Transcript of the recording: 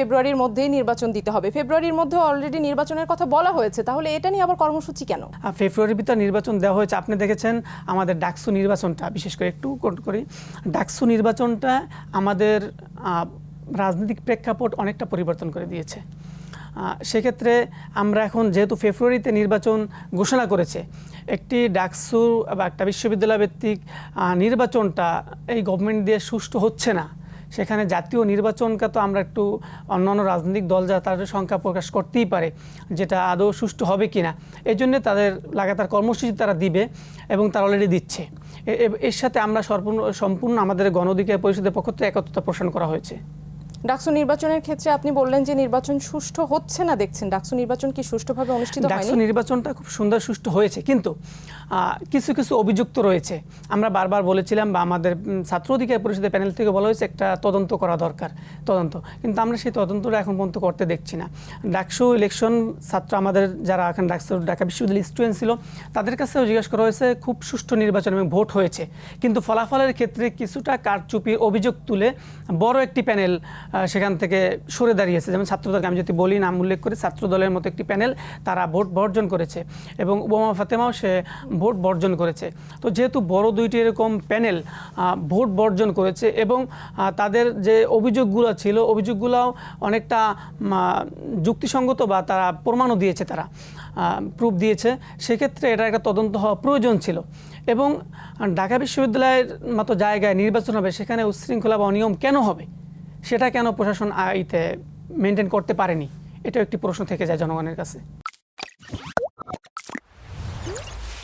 ফেব্রুয়ারির মধ্যেই নির্বাচন দিতে হবে। ফেব্রুয়ারির মধ্যে অলরেডি নির্বাচনের কথা বলা হয়েছে, তাহলে এটা নিয়ে আবার কর্মসূচি কেন? ফেব্রুয়ারির ভিতর নির্বাচন দেওয়া হয়েছে। আপনি দেখেছেন আমাদের ডাকসু নির্বাচনটা, বিশেষ করে একটু কোট করি। ডাকসু নির্বাচনটা আমাদের রাজনৈতিক প্রেক্ষাপট অনেকটা পরিবর্তন করে দিয়েছে। সেক্ষেত্রে আমরা এখন যেহেতু ফেব্রুয়ারিতে নির্বাচন ঘোষণা করেছে, একটি ডাকসু বা একটা বিশ্ববিদ্যালয় ভিত্তিক নির্বাচনটা এই গভর্নমেন্ট দিয়ে সুষ্ঠু হচ্ছে না। সেখানে জাতীয় নির্বাচনকে তো আমরা একটু অন্যান্য রাজনৈতিক দল যা তাদের সংখ্যা প্রকাশ করতেই পারে, যেটা আদৌ সুষ্ঠু হবে কি না এই জন্যে তাদের লাগাতার কর্মসূচি তারা দিবে এবং তারা অলরেডি দিচ্ছে। এর সাথে আমরা সম্পূর্ণ সম্পূর্ণ আমাদের গণ অধিকার পরিষদের পক্ষ থেকে একত্রতা পোষণ করা হয়েছে। ডাকসু নির্বাচনের ক্ষেত্রে আপনি বললেন যে নির্বাচন সুষ্ঠু হচ্ছে না, দেখছেন। ডাকসু নির্বাচন কি সুষ্ঠুভাবে অনুষ্ঠিত হয়নি? ডাকসু নির্বাচনটা খুব সুন্দর সুষ্ঠু হয়েছে, কিন্তু কিছু কিছু অভিযুক্ত রয়েছে। আমরা বারবার বলেছিলাম বা আমাদের ছাত্র অধিকার পরিষদের প্যানেল থেকে বলা হয়েছে একটা তদন্ত করা দরকার, তদন্ত। কিন্তু আমরা সেই তদন্তটা এখন পর্যন্ত করতে দেখছি না। ডাকসু ইলেকশন ছাত্র আমাদের যারা এখন ডাকসু, ঢাকা বিশ্ববিদ্যালয়ের স্টুডেন্ট ছিল, তাদের কাছেও জিজ্ঞাসা করা হয়েছে, খুব সুষ্ঠু নির্বাচন এবং ভোট হয়েছে। কিন্তু ফলাফলের ক্ষেত্রে কিছুটা কারচুপির অভিযোগ তুলে বড় একটি প্যানেল সেখান থেকে সরে দাঁড়িয়েছে। যেমন ছাত্রদলকে আমি যদি বলি, নাম উল্লেখ করি ছাত্রদলের মতো একটি প্যানেল তারা ভোট বর্জন করেছে এবং ওবামা ফাতেমাও সে ভোট বর্জন করেছে। তো যেহেতু বড় দুইটি এরকম প্যানেল ভোট বর্জন করেছে এবং তাদের যে অভিযোগগুলো ছিল, অভিযোগগুলোও অনেকটা যুক্তিসঙ্গত বা তারা প্রমাণও দিয়েছে তারা প্রুফ দিয়েছে, সেক্ষেত্রে এটা একটা তদন্ত হওয়া প্রয়োজন ছিল। এবং ঢাকা বিশ্ববিদ্যালয়ের মতো জায়গায় নির্বাচন হবে, সেখানে উচ্ছৃঙ্খলা বা অনিয়ম কেন হবে? সেটা কেন প্রশাসন আইতে মেনটেন করতে পারেনি? এটাও একটি প্রশ্ন থেকে যায় জনগণের কাছে।